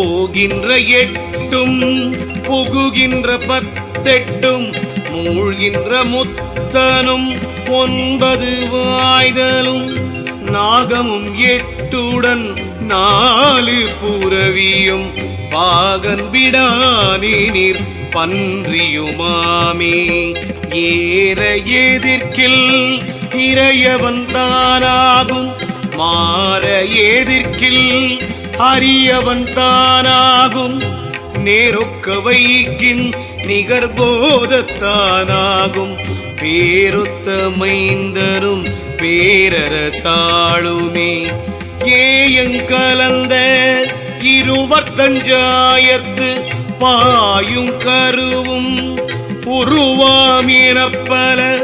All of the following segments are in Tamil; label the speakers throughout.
Speaker 1: போகின்ற எட்டும் புகுகின்ற பத்தெட்டும் மூழ்கின்ற முத்தனும் ஒன்பது வாய்தலும் நாகமும் எட்டுடன் நாலு புறவியும் பாகன் விடானினிர் பன்றியுமாமே. ஏற எதிர்க்கில் இறையவன் தானாகும் மாற எதிர்க்கில் அரியவன் தானாகும். நேரொக்க வைக்கின் நிகர்போதத்தானாகும். பேரொத்த மைந்தரும் பேரரசாளுமே ஏயங்கலந்த இருவர்த்தஞ்சாயத்து பாயும் கருவும் உருவாமினப்பல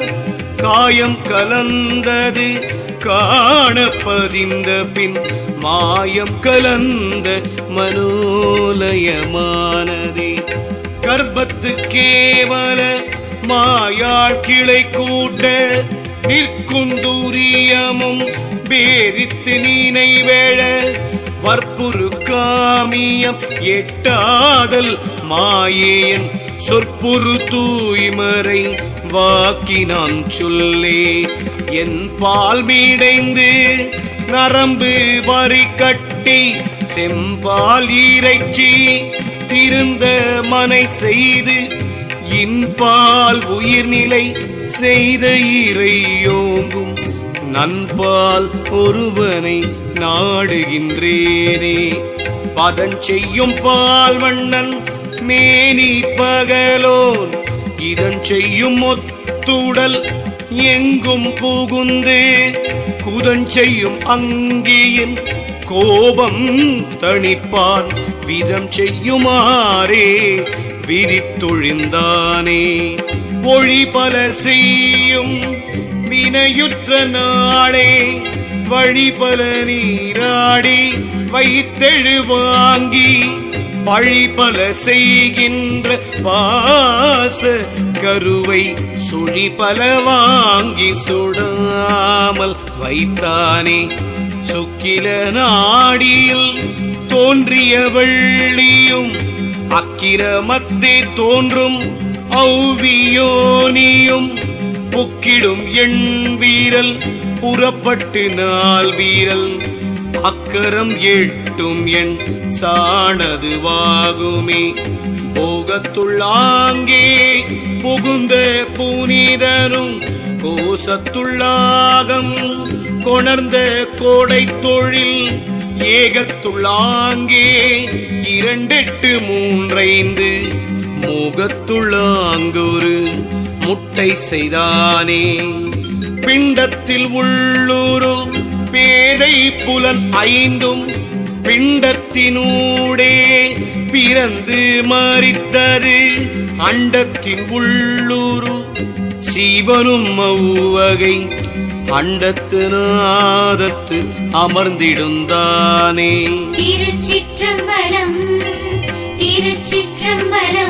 Speaker 1: காயம் கலந்தது காணப்பதிந்த பின் மாயம் கலந்த மனோலயமானதே. கர்ப்பத்து கேவல மாயாள் கிளை கூட்ட நிற்கும் நிற்குந்துரியமும் பேரித்து நினைவேழ வற்புரு காமியம் எட்டாதல் மாயேன் சொற்புரு தூய்மறை வாக்கினான் சொல்லே. என் பால் மீடைந்து நரம்பு வரி கட்டி செம்பால் இறைச்சி திருந்த மனை செய்து இன்பால் உயிர்நிலை செய்த இறையோங்கும் நண்பால் ஒருவனை நாடுகின்றேனே. பதஞ்செய்யும் பால் வண்ணன் மேனி பகலோன் இதன் செய்யும் ஒத்துடல் எங்கும் புகுந்து குதஞ்செய்யும் அங்கியின் கோபம் தணிப்பான். விதம் செய்யுமாறே விரித்தொழிந்தானே ஒளி பல செய்யும் வினையுற்ற நாளே. வழி பல நீராடி வைத்தெழு வாங்கி பழி பல செய்கின்ற பாச கருவை சுழி பல வாங்கி சுடாமல் வைத்தானே. சுக்கில நாடியில் தோன்றிய வள்ளியும் அக்கிரமத்தே தோன்றும் ஔவியோனியும். புக்கிடும் எண் வீரல் புறப்பட்டு நாள் வீரல். அக்கரம் எட்டும் எண் சாணது வாகுமே போகத்துள்ளாங்கே புகுந்த புனிதரும் கோசத்துள்ளாகம். கொணர்ந்த கோடை தொழில் ஏகத்துள்ளாங்கே. இரண்டெட்டு மூன்றைந்து மூகத்துள்ளாங்கொரு முட்டை செய்தானே. பிண்டத்தில் உள்ளூரும் பேதை புலன் ஐந்தும் பிண்டத்தினூடே பிறந்து மறித்தது அண்டத்தின் உள்ளூரு சிவனும் அவ்வகை அண்டத்து நாதத்து அமர்ந்திடுந்தானே.
Speaker 2: திருச்சிற்றம்பலம் திருச்சிற்றம்பலம்.